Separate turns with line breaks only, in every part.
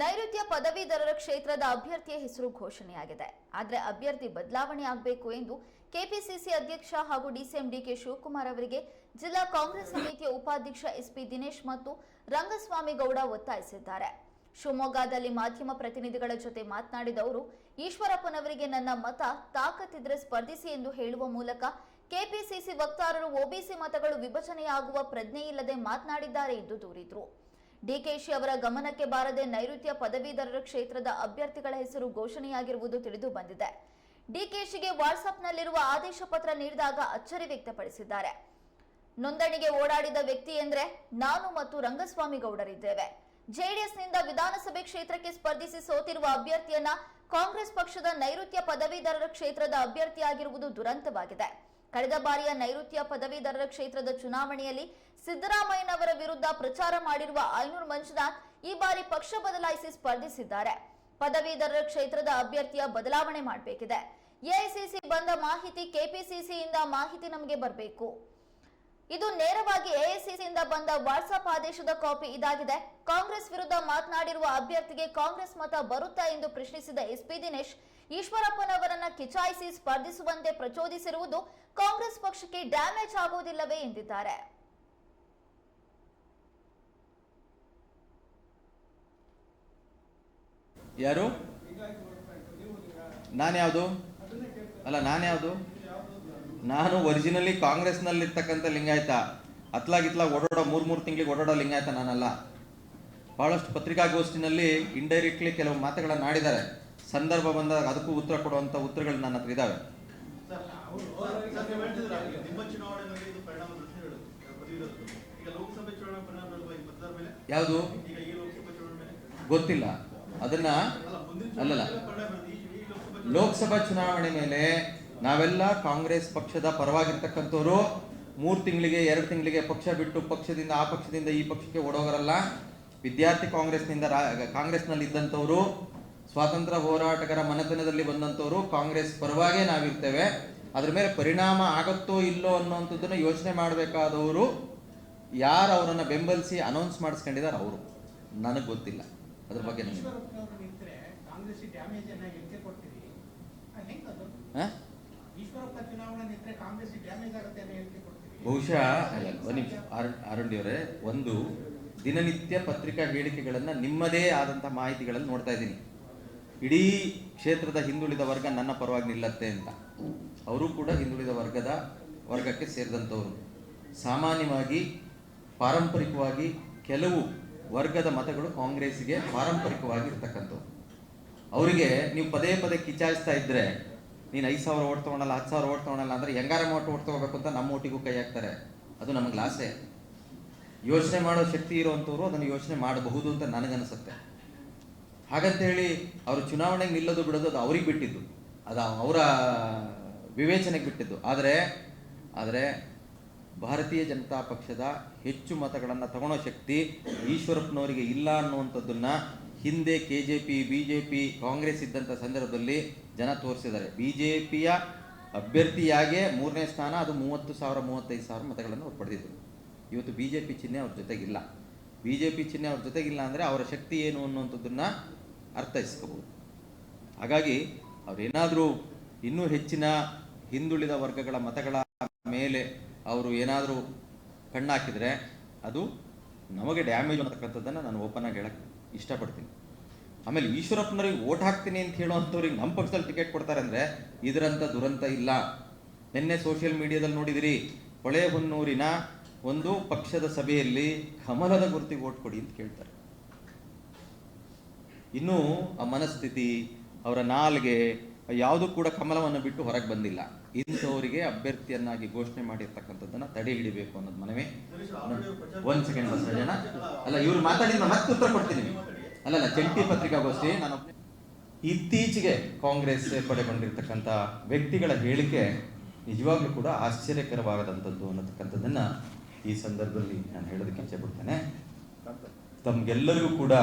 ನೈಋತ್ಯ ಪದವೀಧರರ ಕ್ಷೇತ್ರದ ಅಭ್ಯರ್ಥಿಯ ಹೆಸರು ಘೋಷಣೆಯಾಗಿದೆ. ಆದರೆ ಅಭ್ಯರ್ಥಿ ಬದಲಾವಣೆ ಆಗಬೇಕು ಎಂದು ಕೆಪಿಸಿಸಿ ಅಧ್ಯಕ್ಷ ಹಾಗೂ ಡಿಸಿಎಂ ಡಿಕೆ ಶಿವಕುಮಾರ್ ಅವರಿಗೆ ಜಿಲ್ಲಾ ಕಾಂಗ್ರೆಸ್ ಸಮಿತಿಯ ಉಪಾಧ್ಯಕ್ಷ ಎಸ್ಪಿ ದಿನೇಶ್ ಮತ್ತು ರಂಗಸ್ವಾಮಿ ಗೌಡ ಒತ್ತಾಯಿಸಿದ್ದಾರೆ. ಶಿವಮೊಗ್ಗದಲ್ಲಿ ಮಾಧ್ಯಮ ಪ್ರತಿನಿಧಿಗಳ ಜೊತೆ ಮಾತನಾಡಿದ ಅವರು, ಈಶ್ವರಪ್ಪನವರಿಗೆ ನನ್ನ ಮತ ತಾಕತ್ತಿದ್ರೆ ಸ್ಪರ್ಧಿಸಿ ಎಂದು ಹೇಳುವ ಮೂಲಕ ಕೆಪಿಸಿಸಿ ವಕ್ತಾರರು ಒಬಿಸಿ ಮತಗಳು ವಿಭಜನೆಯಾಗುವ ಪ್ರಜ್ಞೆಯಿಲ್ಲದೆ ಮಾತನಾಡಿದ್ದಾರೆ ಎಂದು ದೂರಿದರು. ಡಿಕೆಶಿ ಅವರ ಗಮನಕ್ಕೆ ಬಾರದೆ ನೈಋತ್ಯ ಪದವೀಧರರ ಕ್ಷೇತ್ರದ ಅಭ್ಯರ್ಥಿಗಳ ಹೆಸರು ಘೋಷಣೆಯಾಗಿರುವುದು ತಿಳಿದು ಬಂದಿದೆ. ಡಿಕೆಶಿಗೆ ವಾಟ್ಸ್ಆಪ್ನಲ್ಲಿರುವ ಆದೇಶ ಪತ್ರ ನೀಡಿದಾಗ ಅಚ್ಚರಿ ವ್ಯಕ್ತಪಡಿಸಿದ್ದಾರೆ. ನೋಂದಣಿಗೆ ಓಡಾಡಿದ ವ್ಯಕ್ತಿ ಎಂದ್ರೆ ನಾನು ಮತ್ತು ರಂಗಸ್ವಾಮಿ ಗೌಡರಿದ್ದೇವೆ. ಜೆಡಿಎಸ್ನಿಂದ ವಿಧಾನಸಭೆ ಕ್ಷೇತ್ರಕ್ಕೆ ಸ್ಪರ್ಧಿಸಿ ಸೋತಿರುವ ಅಭ್ಯರ್ಥಿಯನ್ನ ಕಾಂಗ್ರೆಸ್ ಪಕ್ಷದ ನೈಋತ್ಯ ಪದವೀಧರರ ಕ್ಷೇತ್ರದ ಅಭ್ಯರ್ಥಿಯಾಗಿರುವುದು ದುರಂತವಾಗಿದೆ. ಕಳೆದ ಬಾರಿಯ ನೈಋತ್ಯ ಪದವೀಧರರ ಕ್ಷೇತ್ರದ ಚುನಾವಣೆಯಲ್ಲಿ ಸಿದ್ದರಾಮಯ್ಯನವರ ವಿರುದ್ಧ ಪ್ರಚಾರ ಮಾಡಿರುವ ಐನೂರು ಮಂಜುನಾಥ್ ಈ ಬಾರಿ ಪಕ್ಷ ಬದಲಾಯಿಸಿ ಸ್ಪರ್ಧಿಸಿದ್ದಾರೆ. ಪದವೀಧರರ ಕ್ಷೇತ್ರದ ಅಭ್ಯರ್ಥಿಯ ಬದಲಾವಣೆ ಮಾಡಬೇಕಿದೆ. ಎಐಸಿಸಿ ಬಂದ ಮಾಹಿತಿ ಕೆಪಿಸಿಸಿಯಿಂದ ಮಾಹಿತಿ ನಮಗೆ ಬರಬೇಕು. ಇದು ನೇರವಾಗಿ ಎಐಸಿಸಿಯಿಂದ ಬಂದ ವಾಟ್ಸ್ಆಪ್ ಆದೇಶದ ಕಾಪಿ ಇದಾಗಿದೆ. ಕಾಂಗ್ರೆಸ್ ವಿರುದ್ಧ ಮಾತನಾಡಿರುವ ಅಭ್ಯರ್ಥಿಗೆ ಕಾಂಗ್ರೆಸ್ ಮತ ಬರುತ್ತಾ ಎಂದು ಪ್ರಶ್ನಿಸಿದ ಎಸ್ಪಿ ದಿನೇಶ್ ಈಶ್ವರಪ್ಪನವರನ್ನ ಕಿಚಾಯಿಸಿ ಸ್ಪರ್ಧಿಸುವಂತೆ ಪ್ರಚೋದಿಸಿರುವುದು ಕಾಂಗ್ರೆಸ್ ಪಕ್ಷಕ್ಕೆ ಡ್ಯಾಮೇಜ್ ಆಗುವುದಿಲ್ಲವೇ ಎಂದಿದ್ದಾರೆ.
ಯಾರು? ನಾನು ಯಾವುದು? ಅಲ್ಲ, ನಾನು ಯಾವುದು? ನಾನು ಒರಿಜಿನಲಿ ಕಾಂಗ್ರೆಸ್ನಲ್ಲಿರ್ತಕ್ಕಂಥ ಲಿಂಗಾಯತ. ಅತ್ಲಾಗಿತ್ಲಾಗ ಓಡಾಡೋ ಮೂರು ಮೂರು ತಿಂಗಳಿಗೆ ಓಡಾಡೋ ಲಿಂಗಾಯತ ನಾನಲ್ಲ. ಭಾಳಷ್ಟು ಪತ್ರಿಕಾಗೋಷ್ಠಿನಲ್ಲಿ ಇಂಡೈರೆಕ್ಟ್ಲಿ ಕೆಲವು ಮಾತುಗಳನ್ನು ಆಡಿದ್ದಾರೆ. ಸಂದರ್ಭ ಬಂದಾಗ ಅದಕ್ಕೂ ಉತ್ತರ ಕೊಡುವಂಥ ಉತ್ತರಗಳು ನನ್ನ ಹತ್ರ ಇದ್ದಾವೆ ಯಾವುದು? ಗೊತ್ತಿಲ್ಲ. ಅದನ್ನ
ಅಲ್ಲ
ಅಲ್ಲಲ್ಲ.
ಲೋಕಸಭೆ ಚುನಾವಣೆ
ಮೇಲೆ ನಾವೆಲ್ಲ ಕಾಂಗ್ರೆಸ್ ಪಕ್ಷದ ಪರವಾಗಿರ್ತಕ್ಕಂಥವ್ರು ಮೂರು ತಿಂಗಳಿಗೆ ಎರಡು ತಿಂಗಳಿಗೆ ಪಕ್ಷ ಬಿಟ್ಟು ಪಕ್ಷದಿಂದ ಆ ಪಕ್ಷದಿಂದ ಈ ಪಕ್ಷಕ್ಕೆ ಓಡೋಗರಲ್ಲ. ವಿದ್ಯಾರ್ಥಿ ಕಾಂಗ್ರೆಸ್ನಿಂದ ರಾ- ಕಾಂಗ್ರೆಸ್ನಲ್ಲಿ ಇದ್ದಂಥವ್ರು ಸ್ವಾತಂತ್ರ್ಯ ಹೋರಾಟಗಾರ ಮನೆತನದಲ್ಲಿ ಬಂದಂಥವರು ಕಾಂಗ್ರೆಸ್ ಪರವಾಗೇ ನಾವಿರ್ತೇವೆ. ಅದ್ರ ಮೇಲೆ ಪರಿಣಾಮ ಆಗುತ್ತೋ ಇಲ್ಲೋ ಅನ್ನೋಂಥದ್ದನ್ನು ಯೋಚನೆ ಮಾಡಬೇಕಾದವರು ಯಾರು ಅವರನ್ನು ಬೆಂಬಲಿಸಿ ಅನೌನ್ಸ್ ಮಾಡಿಸ್ಕೊಂಡಿದ್ದಾರೆ ಅವರು. ನನಗೆ ಗೊತ್ತಿಲ್ಲ. ಅದ್ರ ಬಗ್ಗೆ ನನಗೆ ಬಹುಶಃ ಒಂದು ನಿಮಿಷ. ಅರುಣ್ ಅರುಣ್ ಅವರೇ ಒಂದು ದಿನನಿತ್ಯ ಪತ್ರಿಕಾ ಹೇಳಿಕೆಗಳನ್ನು ನಿಮ್ಮದೇ ಆದಂಥ ಮಾಹಿತಿಗಳನ್ನು ನೋಡ್ತಾ ಇದ್ದೀನಿ. ಇಡೀ ಕ್ಷೇತ್ರದ ಹಿಂದುಳಿದ ವರ್ಗ ನನ್ನ ಪರವಾಗಿ ನಿಲ್ಲತ್ತೆ ಅಂತ. ಅವರು ಕೂಡ ಹಿಂದುಳಿದ ವರ್ಗದ ವರ್ಗಕ್ಕೆ ಸೇರಿದಂಥವರು. ಸಾಮಾನ್ಯವಾಗಿ, ಪಾರಂಪರಿಕವಾಗಿ ಕೆಲವು ವರ್ಗದ ಮತಗಳು ಕಾಂಗ್ರೆಸ್ಗೆ ಪಾರಂಪರಿಕವಾಗಿ ಇರ್ತಕ್ಕಂಥವು ಅವರಿಗೆ ನೀವು ಪದೇ ಪದೇ ಕಿಚಾಯಿಸ್ತಾ ಇದ್ರೆ, ನೀನು ಐದು ಸಾವಿರ ಓಟ್ ತೊಗೊಳಲ್ಲ, ಹತ್ತು ಸಾವಿರ ಓಟ್ ತೊಗೊಳಲ್ಲ ಅಂದರೆ ಹೆಂಗಾರ ಓಟ್ ಓಟ್ ತೊಗೋಬೇಕು ಅಂತ ನಮ್ಮ ಓಟಿಗೂ ಕೈ ಹಾಕ್ತಾರೆ. ಅದು ನಮಗೆ ಲಾಸೆ. ಯೋಚನೆ ಮಾಡೋ ಶಕ್ತಿ ಇರುವಂಥವ್ರು ಅದನ್ನು ಯೋಚನೆ ಮಾಡಬಹುದು ಅಂತ ನನಗನ್ಸುತ್ತೆ. ಹಾಗಂತೇಳಿ ಅವರು ಚುನಾವಣೆಗೆ ನಿಲ್ಲೋದು ಬಿಡೋದು ಅದು ಅವ್ರಿಗೆ ಬಿಟ್ಟಿದ್ದು. ಅದು ಅವರ ವಿವೇಚನೆಗೆ ಬಿಟ್ಟಿದ್ದು. ಆದರೆ ಆದರೆ ಭಾರತೀಯ ಜನತಾ ಪಕ್ಷದ ಹೆಚ್ಚು ಮತಗಳನ್ನು ತಗೊಳ್ಳೋ ಶಕ್ತಿ ಈಶ್ವರಪ್ಪನವರಿಗೆ ಇಲ್ಲ ಅನ್ನುವಂಥದ್ದನ್ನು ಹಿಂದೆ K J P B J P Congress ಇದ್ದಂಥ ಸಂದರ್ಭದಲ್ಲಿ ಜನ ತೋರಿಸಿದ್ದಾರೆ. ಬಿ ಜೆ ಪಿಯ ಅಭ್ಯರ್ಥಿಯಾಗೆ ಮೂರನೇ ಸ್ಥಾನ, ಅದು ಮೂವತ್ತು ಸಾವಿರ, ಮೂವತ್ತೈದು ಸಾವಿರ ಮತಗಳನ್ನು ಅವ್ರು ಪಡೆದಿದ್ದರು ಇವತ್ತು ಬಿ ಜೆ ಪಿ ಚಿಹ್ನೆ ಅವ್ರ ಜೊತೆಗಿಲ್ಲ. ಬಿ ಜೆ ಪಿ ಚಿಹ್ನೆ ಅವ್ರ ಜೊತೆಗಿಲ್ಲ ಅಂದರೆ ಅವರ ಶಕ್ತಿ ಏನು ಅನ್ನುವಂಥದ್ದನ್ನು ಅರ್ಥೈಸ್ಕೋಬೋದು ಹಾಗಾಗಿ ಅವರೇನಾದರೂ ಇನ್ನೂ ಹೆಚ್ಚಿನ ಹಿಂದುಳಿದ ವರ್ಗಗಳ ಮತಗಳ ಮೇಲೆ ಅವರು ಏನಾದರೂ ಕಣ್ಣಾಕಿದರೆ ಅದು ನಮಗೆ ಡ್ಯಾಮೇಜ್ ಅನ್ನತಕ್ಕಂಥದ್ದನ್ನು ನಾನು ಓಪನ್ ಆಗಿ ಹೇಳಕ್ಕೆ ಇಷ್ಟಪಡ್ತೀನಿ. ಆಮೇಲೆ ಈಶ್ವರಪ್ಪನವ್ರಿಗೆ ಓಟ್ ಹಾಕ್ತೀನಿ ಅಂತ ಹೇಳೋವಂಥವ್ರಿಗೆ ನಮ್ಮ ಪಕ್ಷದಲ್ಲಿ ಟಿಕೆಟ್ ಕೊಡ್ತಾರೆ ಅಂದರೆ ಇದರಂಥ ದುರಂತ ಇಲ್ಲ. ನಿನ್ನೆ ಸೋಷಿಯಲ್ ಮೀಡಿಯಾದಲ್ಲಿ ನೋಡಿದಿರಿ, ಹೊಳೆಹೊನ್ನೂರಿನ ಒಂದು ಪಕ್ಷದ ಸಭೆಯಲ್ಲಿ ಕಮಲದ ಗುರುತಿಗೆ ಓಟ್ ಕೊಡಿ ಅಂತ ಕೇಳ್ತಾರೆ. ಇನ್ನೂ ಆ ಮನಸ್ಥಿತಿ, ಅವರ ನಾಲ್ಗೆ ಯಾವುದೂ ಕೂಡ ಕಮಲವನ್ನು ಬಿಟ್ಟು ಹೊರಗೆ ಬಂದಿಲ್ಲ. ಇಂಥವರಿಗೆ ಅಭ್ಯರ್ಥಿಯನ್ನಾಗಿ ಘೋಷಣೆ ಮಾಡಿರ್ತಕ್ಕಂಥದ್ದನ್ನು ತಡೆ ಹಿಡಿಬೇಕು ಅನ್ನೋದು ಮನವಿ. ಒಂದ್ ಸೆಕೆಂಡ್ ಜನ ಅಲ್ಲ, ಇವ್ರು ಮಾತಾಡಿದ್ರೆ ಮತ್ತೆ ಉತ್ತರ ಕೊಡ್ತೀನಿ ಅಲ್ಲಲ್ಲ ಜಂಟಿ ಪತ್ರಿಕಾಗೋಷ್ಠಿ, ನಾನು ಇತ್ತೀಚೆಗೆ ಕಾಂಗ್ರೆಸ್ ಸೇರ್ಪಡೆಗೊಂಡಿರ್ತಕ್ಕಂಥ ವ್ಯಕ್ತಿಗಳ ಹೇಳಿಕೆ ನಿಜವಾಗ್ಲೂ ಕೂಡ ಆಶ್ಚರ್ಯಕರವಾಗದಂಥದ್ದು ಅನ್ನತಕ್ಕಂಥದ್ದನ್ನ ಈ ಸಂದರ್ಭದಲ್ಲಿ ನಾನು ಹೇಳೋದಕ್ಕೆ ಇಚ್ಛೆ ಪಡ್ತೇನೆ. ತಮ್ಗೆಲ್ಲರಿಗೂ ಕೂಡ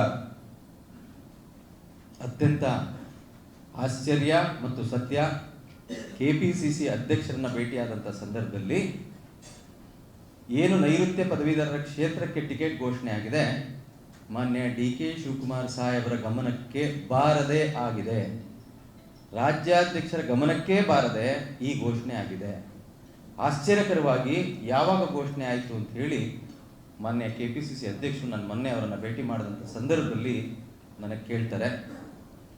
ಅತ್ಯಂತ ಆಶ್ಚರ್ಯ ಮತ್ತು ಸತ್ಯ. ಕೆ ಪಿ ಸಿ ಸಿ ಅಧ್ಯಕ್ಷರನ್ನ ಭೇಟಿಯಾದಂಥ ಸಂದರ್ಭದಲ್ಲಿ ಏನು ನೈಋತ್ಯ ಪದವೀಧರರ ಕ್ಷೇತ್ರಕ್ಕೆ ಟಿಕೆಟ್ ಘೋಷಣೆ ಆಗಿದೆ. ಮಾನ್ಯ ಡಿ ಕೆ ಶಿವಕುಮಾರ್ ಸಾಹೇಬರ ಗಮನಕ್ಕೆ ಬಾರದೆ ಆಗಿದೆ. ರಾಜ್ಯಾಧ್ಯಕ್ಷರ ಗಮನಕ್ಕೆ ಬಾರದೆ ಈ ಘೋಷಣೆ ಆಗಿದೆ. ಆಶ್ಚರ್ಯಕರವಾಗಿ ಯಾವಾಗ ಘೋಷಣೆ ಆಯಿತು ಅಂತ ಹೇಳಿ ಮಾನ್ಯ ಕೆ ಪಿ ಸಿ ಸಿ ಅಧ್ಯಕ್ಷರು ನಾನು ಮೊನ್ನೆ ಅವರನ್ನು ಭೇಟಿ ಮಾಡಿದಂಥ ಸಂದರ್ಭದಲ್ಲಿ ನನಗೆ ಕೇಳ್ತಾರೆ.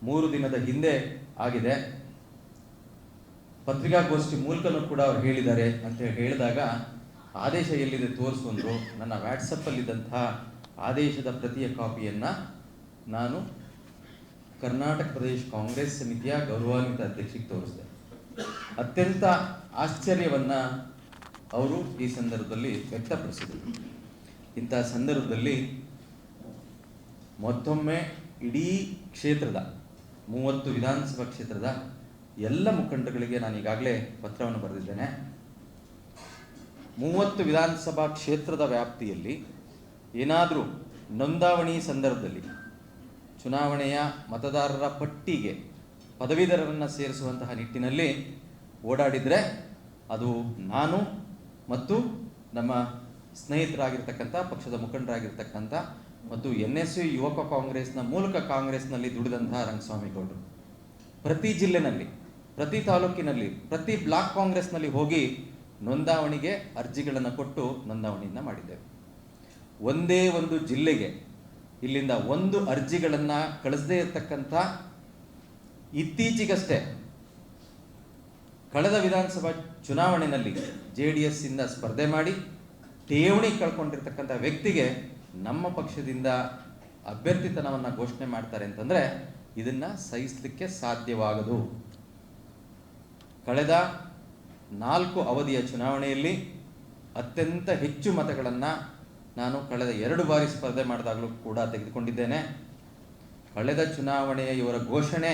ಮೂರು ದಿನದ ಹಿಂದೆ ಆಗಿದೆ. ಪತ್ರಿಕಾಗೋಷ್ಠಿ ಮೂಲಕನೂ ಕೂಡ ಅವ್ರು ಹೇಳಿದ್ದಾರೆ ಅಂತ ಹೇಳಿದಾಗ ಆದೇಶ ಎಲ್ಲಿದೆ ತೋರಿಸ್ಕೊಂಡ್ರು. ನನ್ನ ವ್ಯಾಟ್ಸಪ್ಪಲ್ಲಿದ್ದಂತಹ ಆದೇಶದ ಪ್ರತಿಯ ಕಾಪಿಯನ್ನು ನಾನು ಕರ್ನಾಟಕ ಪ್ರದೇಶ ಕಾಂಗ್ರೆಸ್ ಸಮಿತಿಯ ಗೌರವಾನ್ವಿತ ಅಧ್ಯಕ್ಷರಿಗೆ ತೋರಿಸಿದೆ. ಅತ್ಯಂತ ಆಶ್ಚರ್ಯವನ್ನ ಅವರು ಈ ಸಂದರ್ಭದಲ್ಲಿ ವ್ಯಕ್ತಪಡಿಸಿದರು. ಇಂಥ ಸಂದರ್ಭದಲ್ಲಿ ಮತ್ತೊಮ್ಮೆ ಇಡೀ ಕ್ಷೇತ್ರದ ಮೂವತ್ತು ವಿಧಾನಸಭಾ ಕ್ಷೇತ್ರದ ಎಲ್ಲ ಮುಖಂಡಗಳಿಗೆ ನಾನು ಈಗಾಗಲೇ ಪತ್ರವನ್ನು ಬರೆದಿದ್ದೇನೆ. ಮೂವತ್ತು ವಿಧಾನಸಭಾ ಕ್ಷೇತ್ರದ ವ್ಯಾಪ್ತಿಯಲ್ಲಿ ಏನಾದರೂ ನೋಂದಾವಣಿ ಸಂದರ್ಭದಲ್ಲಿ ಚುನಾವಣೆಯ ಮತದಾರರ ಪಟ್ಟಿಗೆ ಪದವೀಧರರನ್ನು ಸೇರಿಸುವಂತಹ ನಿಟ್ಟಿನಲ್ಲಿ ಓಡಾಡಿದರೆ ಅದು ನಾನು ಮತ್ತು ನಮ್ಮ ಸ್ನೇಹಿತರಾಗಿರ್ತಕ್ಕಂಥ, ಪಕ್ಷದ ಮುಖಂಡರಾಗಿರ್ತಕ್ಕಂಥ ಮತ್ತು ಎನ್ ಎಸ್ ಯು ಯುವಕ ಕಾಂಗ್ರೆಸ್ನ ಮೂಲಕ ಕಾಂಗ್ರೆಸ್ನಲ್ಲಿ ದುಡಿದಂತಹ ರಂಗಸ್ವಾಮಿ ಗೌಡರು ಪ್ರತಿ ಜಿಲ್ಲೆನಲ್ಲಿ, ಪ್ರತಿ ತಾಲೂಕಿನಲ್ಲಿ, ಪ್ರತಿ ಬ್ಲಾಕ್ ಕಾಂಗ್ರೆಸ್ನಲ್ಲಿ ಹೋಗಿ ನೋಂದಾವಣಿಗೆ ಅರ್ಜಿಗಳನ್ನು ಕೊಟ್ಟು ನೋಂದಾವಣಿಯನ್ನು ಮಾಡಿದ್ದೇವೆ. ಒಂದೇ ಒಂದು ಜಿಲ್ಲೆಗೆ ಇಲ್ಲಿಂದ ಒಂದು ಅರ್ಜಿಗಳನ್ನು ಕಳಿಸದೇ ಇರತಕ್ಕಂಥ ಇತ್ತೀಚೆಗಷ್ಟೇ ಕಳೆದ ವಿಧಾನಸಭಾ ಚುನಾವಣೆಯಲ್ಲಿ ಜೆ ಡಿ ಎಸ್ ಇಂದ ಸ್ಪರ್ಧೆ ಮಾಡಿ, ಠೇವಣಿ ಕಳ್ಕೊಂಡಿರ್ತಕ್ಕಂಥ ವ್ಯಕ್ತಿಗೆ ನಮ್ಮ ಪಕ್ಷದಿಂದ ಅಭ್ಯರ್ಥಿತನವನ್ನು ಘೋಷಣೆ ಮಾಡ್ತಾರೆ ಅಂತಂದ್ರೆ ಇದನ್ನ ಸಹಿಸಲಿಕ್ಕೆ ಸಾಧ್ಯವಾಗದು. ಕಳೆದ ನಾಲ್ಕು ಅವಧಿಯ ಚುನಾವಣೆಯಲ್ಲಿ ಅತ್ಯಂತ ಹೆಚ್ಚು ಮತಗಳನ್ನು ನಾನು ಕಳೆದ ಎರಡು ಬಾರಿ ಸ್ಪರ್ಧೆ ಮಾಡಿದಾಗಲೂ ಕೂಡ ತೆಗೆದುಕೊಂಡಿದ್ದೇನೆ. ಕಳೆದ ಚುನಾವಣೆಯ ಇವರ ಘೋಷಣೆ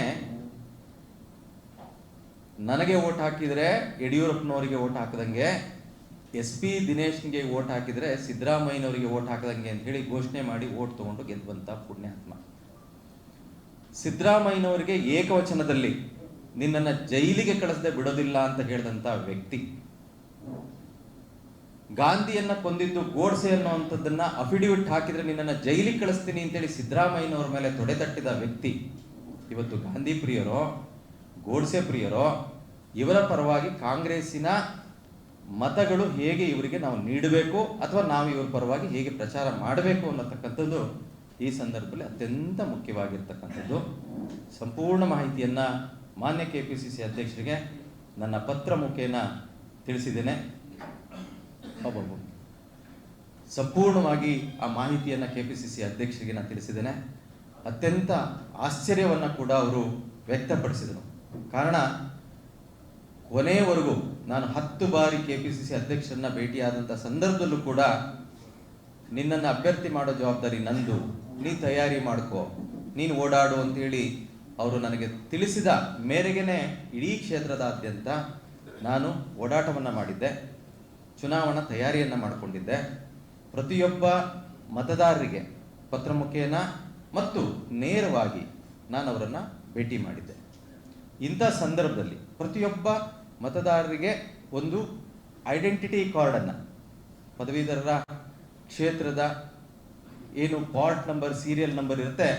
ನನಗೆ ಓಟ್ ಹಾಕಿದರೆ ಯಡಿಯೂರಪ್ಪನವರಿಗೆ ಓಟ್ ಹಾಕದಂಗೆ ಎಸ್ ಪಿ ದಿನೇಶ್ಗೆ ಓಟ್ ಹಾಕಿದ್ರೆ ಸಿದ್ದರಾಮಯ್ಯನವರಿಗೆ ಓಟ್ ಹಾಕದಂಗೆ ಅಂತ ಹೇಳಿ ಘೋಷಣೆ ಮಾಡಿ ಓಟ್ ತಗೊಂಡು ಗೆದ್ದಂತ ಪುಣ್ಯಾತ್ಮ. ಸಿದ್ದರಾಮಯ್ಯನವರಿಗೆ ಏಕವಚನದಲ್ಲಿ ನಿನ್ನನ್ನು ಜೈಲಿಗೆ ಕಳಿಸದೆ ಬಿಡೋದಿಲ್ಲ ಅಂತ ಹೇಳಿದಂತ ವ್ಯಕ್ತಿ. ಗಾಂಧಿಯನ್ನ ಕೊಂದಿದ್ದು ಗೋಡ್ಸೆ ಅನ್ನುವಂಥದ್ದನ್ನ ಅಫಿಡವಿಟ್ ಹಾಕಿದ್ರೆ ನಿನ್ನನ್ನು ಜೈಲಿಗೆ ಕಳಿಸ್ತೀನಿ ಅಂತೇಳಿ ಸಿದ್ದರಾಮಯ್ಯನವರ ಮೇಲೆ ತೊಡೆತಟ್ಟಿದ ವ್ಯಕ್ತಿ. ಇವತ್ತು ಗಾಂಧಿ ಪ್ರಿಯರೋ, ಗೋಡ್ಸೆ ಪ್ರಿಯರೋ, ಇವರ ಪರವಾಗಿ ಕಾಂಗ್ರೆಸ್ಸಿನ ಮತಗಳು ಹೇಗೆ ಇವರಿಗೆ ನಾವು ನೀಡಬೇಕು ಅಥವಾ ನಾವು ಇವ್ರ ಪರವಾಗಿ ಹೇಗೆ ಪ್ರಚಾರ ಮಾಡಬೇಕು ಅನ್ನತಕ್ಕಂಥದ್ದು ಈ ಸಂದರ್ಭದಲ್ಲಿ ಅತ್ಯಂತ ಮುಖ್ಯವಾಗಿರ್ತಕ್ಕಂಥದ್ದು. ಸಂಪೂರ್ಣ ಮಾಹಿತಿಯನ್ನು ಮಾನ್ಯ ಕೆ ಪಿ ಸಿ ಸಿ ಅಧ್ಯಕ್ಷರಿಗೆ ನನ್ನ ಪತ್ರ ಮುಖೇನ ತಿಳಿಸಿದ್ದೇನೆ. ಒಬ್ಬೊಬ್ಬ ಸಂಪೂರ್ಣವಾಗಿ ಆ ಮಾಹಿತಿಯನ್ನು ಕೆ ಪಿ ಸಿ ಸಿ ಅಧ್ಯಕ್ಷರಿಗೆ ನಾನು ತಿಳಿಸಿದ್ದೇನೆ. ಅತ್ಯಂತ ಆಶ್ಚರ್ಯವನ್ನು ಕೂಡ ಅವರು ವ್ಯಕ್ತಪಡಿಸಿದರು. ಕಾರಣ ಕೊನೆಯವರೆಗೂ ನಾನು ಹತ್ತು ಬಾರಿ ಕೆ ಪಿ ಸಿ ಸಿ ಅಧ್ಯಕ್ಷರನ್ನ ಭೇಟಿಯಾದಂಥ ಸಂದರ್ಭದಲ್ಲೂ ಕೂಡ ನಿನ್ನನ್ನು ಅಭ್ಯರ್ಥಿ ಮಾಡೋ ಜವಾಬ್ದಾರಿ ನಂದು. ನೀ ತಯಾರಿ ಮಾಡ್ಕೋ. ನೀನು ಓಡಾಡು ಅಂತೇಳಿ ಅವರು ನನಗೆ ತಿಳಿಸಿದ ಮೇರೆಗೆನೆ ಇಡೀ ಕ್ಷೇತ್ರದಾದ್ಯಂತ ನಾನು ಓಡಾಟವನ್ನು ಮಾಡಿದ್ದೆ. ಚುನಾವಣಾ ತಯಾರಿಯನ್ನು ಮಾಡಿಕೊಂಡಿದ್ದೆ. ಪ್ರತಿಯೊಬ್ಬ ಮತದಾರರಿಗೆ ಪತ್ರ ಮುಖೇನ ಮತ್ತು ನೇರವಾಗಿ ನಾನು ಅವರನ್ನು ಭೇಟಿ ಮಾಡಿದ್ದೆ. ಇಂಥ ಸಂದರ್ಭದಲ್ಲಿ ಪ್ರತಿಯೊಬ್ಬ ಮತದಾರರಿಗೆ ಒಂದು ಐಡೆಂಟಿಟಿ ಕಾರ್ಡನ್ನು ಪದವೀಧರರ ಕ್ಷೇತ್ರದ ಏನು ಪಾರ್ಟ್ ನಂಬರ್ ಸೀರಿಯಲ್ ನಂಬರ್ ಇರುತ್ತೆ,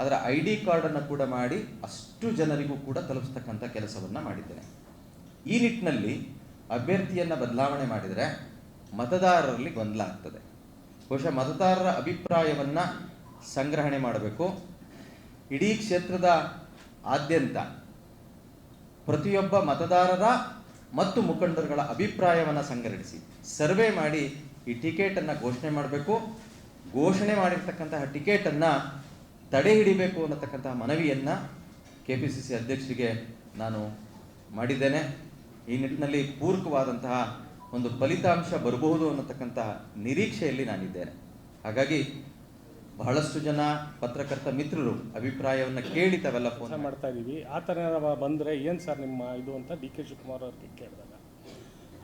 ಅದರ ಐ ಡಿ ಕಾರ್ಡನ್ನು ಕೂಡ ಮಾಡಿ ಅಷ್ಟು ಜನರಿಗೂ ಕೂಡ ತಲುಪಿಸ್ತಕ್ಕಂಥ ಕೆಲಸವನ್ನು ಮಾಡಿದ್ದೇನೆ. ಈ ನಿಟ್ಟಿನಲ್ಲಿ ಅಭ್ಯರ್ಥಿಯನ್ನು ಬದಲಾವಣೆ ಮಾಡಿದರೆ ಮತದಾರರಲ್ಲಿ ಗೊಂದಲ ಆಗ್ತದೆ. ಬಹುಶಃ ಮತದಾರರ ಅಭಿಪ್ರಾಯವನ್ನು ಸಂಗ್ರಹಣೆ ಮಾಡಬೇಕು. ಇಡೀ ಕ್ಷೇತ್ರದ ಆದ್ಯಂತ ಪ್ರತಿಯೊಬ್ಬ ಮತದಾರರ ಮತ್ತು ಮುಖಂಡರುಗಳ ಅಭಿಪ್ರಾಯವನ್ನು ಸಂಗ್ರಹಿಸಿ. ಸರ್ವೆ ಮಾಡಿ ಈ ಟಿಕೆಟನ್ನು ಘೋಷಣೆ ಮಾಡಬೇಕು. ಘೋಷಣೆ ಮಾಡಿರ್ತಕ್ಕಂತಹ ಟಿಕೆಟನ್ನು ತಡೆ ಹಿಡಿಬೇಕು ಅನ್ನತಕ್ಕಂತಹ ಮನವಿಯನ್ನು ಕೆ ಪಿ ಸಿ ಸಿ ಅಧ್ಯಕ್ಷರಿಗೆ ನಾನು ಮಾಡಿದ್ದೇನೆ. ಈ ನಿಟ್ಟಿನಲ್ಲಿ ಪೂರಕವಾದಂತಹ ಒಂದು ಫಲಿತಾಂಶ ಬರಬಹುದು ಅನ್ನತಕ್ಕಂತಹ ನಿರೀಕ್ಷೆಯಲ್ಲಿ ನಾನಿದ್ದೇನೆ. ಹಾಗಾಗಿ ಬಹಳಷ್ಟು ಜನ ಪತ್ರಕರ್ತ ಮಿತ್ರರು ಅಭಿಪ್ರಾಯವನ್ನು ಕೇಳಿ ತಾವೆಲ್ಲ ಫೋನ್
ಮಾಡ್ತಾ ಇದ್ದೀವಿ ಆ ಥರ ಬಂದರೆ ಏನು ಸರ್ ನಿಮ್ಮ ಇದು ಅಂತ ಡಿ ಕೆ ಶಿವಕುಮಾರ್ ಅವ್ರಿಗೆ ಕೇಳಿದಾಗ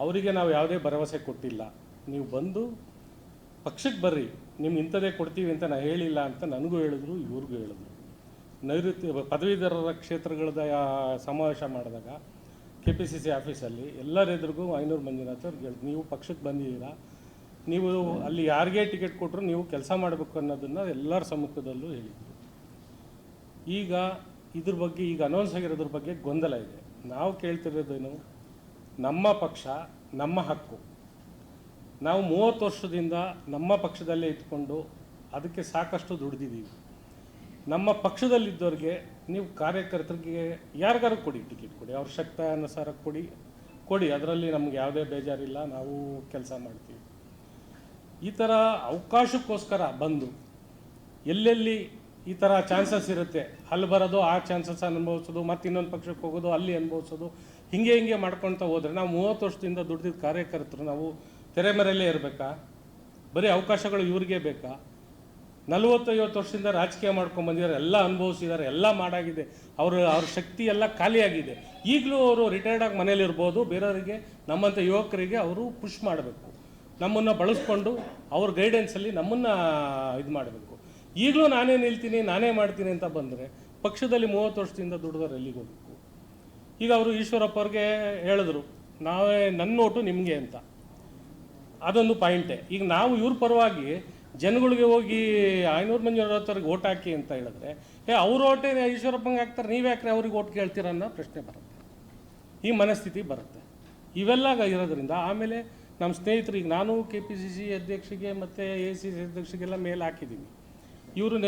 ಅವರಿಗೆ ನಾವು ಯಾವುದೇ ಭರವಸೆ ಕೊಟ್ಟಿಲ್ಲ. ನೀವು ಬಂದು ಪಕ್ಷಕ್ಕೆ ಬರ್ರಿ. ನಿಮ್ಗೆ ಇಂಥದೇ ಕೊಡ್ತೀವಿ ಅಂತ ನಾನು ಹೇಳಿಲ್ಲ ಅಂತ ನನಗೂ ಹೇಳಿದ್ರು ಇವ್ರಿಗೂ ಹೇಳಿದ್ರು. ನೈಋತ್ಯ ಪದವೀಧರರ ಕ್ಷೇತ್ರಗಳದ ಸಮಾವೇಶ ಮಾಡಿದಾಗ ಕೆ ಪಿ ಸಿ ಸಿ ಆಫೀಸಲ್ಲಿ ಎಲ್ಲರ ಎದುರಿಗೂ ಐನೂರು ಮಂಜುನಾಥ್ ಅವ್ರಿಗೆ ಹೇಳಿದ್ರು ನೀವು ಪಕ್ಷಕ್ಕೆ ಬಂದಿದ್ದೀರಾ? ನೀವು ಅಲ್ಲಿ ಯಾರಿಗೆ ಟಿಕೆಟ್ ಕೊಟ್ಟರು ನೀವು ಕೆಲಸ ಮಾಡಬೇಕು ಅನ್ನೋದನ್ನು ಎಲ್ಲರ ಸಮ್ಮುಖದಲ್ಲೂ ಹೇಳಿದ್ರು. ಈಗ ಇದ್ರ ಬಗ್ಗೆ, ಈಗ ಅನೌನ್ಸ್ ಆಗಿರೋದ್ರ ಬಗ್ಗೆ ಗೊಂದಲ ಇದೆ. ನಾವು ಕೇಳ್ತಿರೋದೇನು, ನಮ್ಮ ಪಕ್ಷ, ನಮ್ಮ ಹಕ್ಕು. ನಾವು ಮೂವತ್ತು ವರ್ಷದಿಂದ ನಮ್ಮ ಪಕ್ಷದಲ್ಲೇ ಇದ್ಕೊಂಡು ಅದಕ್ಕೆ ಸಾಕಷ್ಟು ದುಡ್ದಿದ್ದೀವಿ. ನಮ್ಮ ಪಕ್ಷದಲ್ಲಿದ್ದವ್ರಿಗೆ ನೀವು ಕಾರ್ಯಕರ್ತರಿಗೆ ಯಾರಿಗಾರು ಕೊಡಿ, ಟಿಕೆಟ್ ಕೊಡಿ. ಅವ್ರ ಶಕ್ತ ಅನುಸಾರ ಕೊಡಿ ಕೊಡಿ. ಅದರಲ್ಲಿ ನಮ್ಗೆ ಯಾವುದೇ ಬೇಜಾರಿಲ್ಲ. ನಾವು ಕೆಲಸ ಮಾಡ್ತೀವಿ. ಈ ಥರ ಅವಕಾಶಕ್ಕೋಸ್ಕರ ಬಂದು ಎಲ್ಲೆಲ್ಲಿ ಈ ಥರ ಚಾನ್ಸಸ್ ಇರುತ್ತೆ, ಅಲ್ಲಿ ಬರೋದು, ಆ ಚಾನ್ಸಸ್ ಅನುಭವಿಸೋದು, ಮತ್ತು ಇನ್ನೊಂದು ಪಕ್ಷಕ್ಕೆ ಹೋಗೋದು, ಅಲ್ಲಿ ಅನುಭವಿಸೋದು, ಹಿಂಗೆ ಹಿಂಗೆ ಮಾಡ್ಕೊಳ್ತಾ ಹೋದರೆ ನಾವು ಮೂವತ್ತು ವರ್ಷದಿಂದ ದುಡ್ದಿದ್ದ ಕಾರ್ಯಕರ್ತರು ನಾವು ತೆರೆಮರೆಯಲ್ಲೇ ಇರಬೇಕಾ? ಬರೀ ಅವಕಾಶಗಳು ಇವ್ರಿಗೆ ಬೇಕಾ? ನಲವತ್ತೈವತ್ತು ವರ್ಷದಿಂದ ರಾಜಕೀಯ ಮಾಡ್ಕೊಂಡು ಬಂದಿದ್ದಾರೆ, ಎಲ್ಲ ಅನುಭವಿಸಿದ್ದಾರೆ, ಎಲ್ಲ ಮಾಡಾಗಿದೆ, ಅವರು, ಅವ್ರ ಶಕ್ತಿ ಎಲ್ಲ ಖಾಲಿಯಾಗಿದೆ. ಈಗಲೂ ಅವರು ರಿಟೈರ್ಡ್ ಆಗಿ ಮನೇಲಿ ಇರ್ಬೋದು ಬೇರೆಯವರಿಗೆ ನಮ್ಮಂಥ ಯುವಕರಿಗೆ ಅವರು ಪುಷ್ ಮಾಡಬೇಕು. ನಮ್ಮನ್ನು ಬಳಸ್ಕೊಂಡು ಅವ್ರ ಗೈಡೆನ್ಸಲ್ಲಿ ನಮ್ಮನ್ನು ಇದು ಮಾಡಬೇಕು. ಈಗಲೂ ನಾನೇ ನಿಲ್ತೀನಿ ನಾನೇ ಮಾಡ್ತೀನಿ ಅಂತ ಬಂದರೆ ಪಕ್ಷದಲ್ಲಿ ಮೂವತ್ತು ವರ್ಷದಿಂದ ದುಡಿದವ್ರು ಎಲ್ಲಿಗೆ ಹೋಗಬೇಕು? ಈಗ ಅವರು ಈಶ್ವರಪ್ಪ ಅವ್ರಿಗೆ ಹೇಳಿದ್ರು, ನಾವೇ ನನ್ನ ನೋಟು ನಿಮಗೆ ಅಂತ. ಅದೊಂದು ಪಾಯಿಂಟೇ. ಈಗ ನಾವು ಇವ್ರ ಪರವಾಗಿ ಜನಗಳಿಗೆ ಹೋಗಿ ಐನೂರು ಮಂಜುನಾಥವ್ರಿಗೆ ಓಟ್ ಹಾಕಿ ಅಂತ ಹೇಳಿದ್ರೆ, ಏ ಅವ್ರ ಓಟೇ ಈಶ್ವರಪ್ಪಂಗೆ ಹಾಕ್ತಾರೆ, ನೀವು ಯಾಕ್ರೆ ಅವ್ರಿಗೆ ಓಟ್ ಕೇಳ್ತೀರ ಅನ್ನೋ ಪ್ರಶ್ನೆ ಬರುತ್ತೆ. ಈ ಮನಸ್ಥಿತಿ ಬರುತ್ತೆ. ಇವೆಲ್ಲ ಇರೋದ್ರಿಂದ ಆಮೇಲೆ ನಮ್ಮ ಸ್ನೇಹಿತರಿಗೆ ನಾನು ಕೆ ಪಿ ಸಿ ಸಿ ಅಧ್ಯಕ್ಷರಿಗೆ ಮತ್ತು ಎ ಸಿ ಸಿ ಅಧ್ಯಕ್ಷರಿಗೆಲ್ಲ ಮೇಲ್ ಹಾಕಿದ್ದೀನಿ. ಇವರು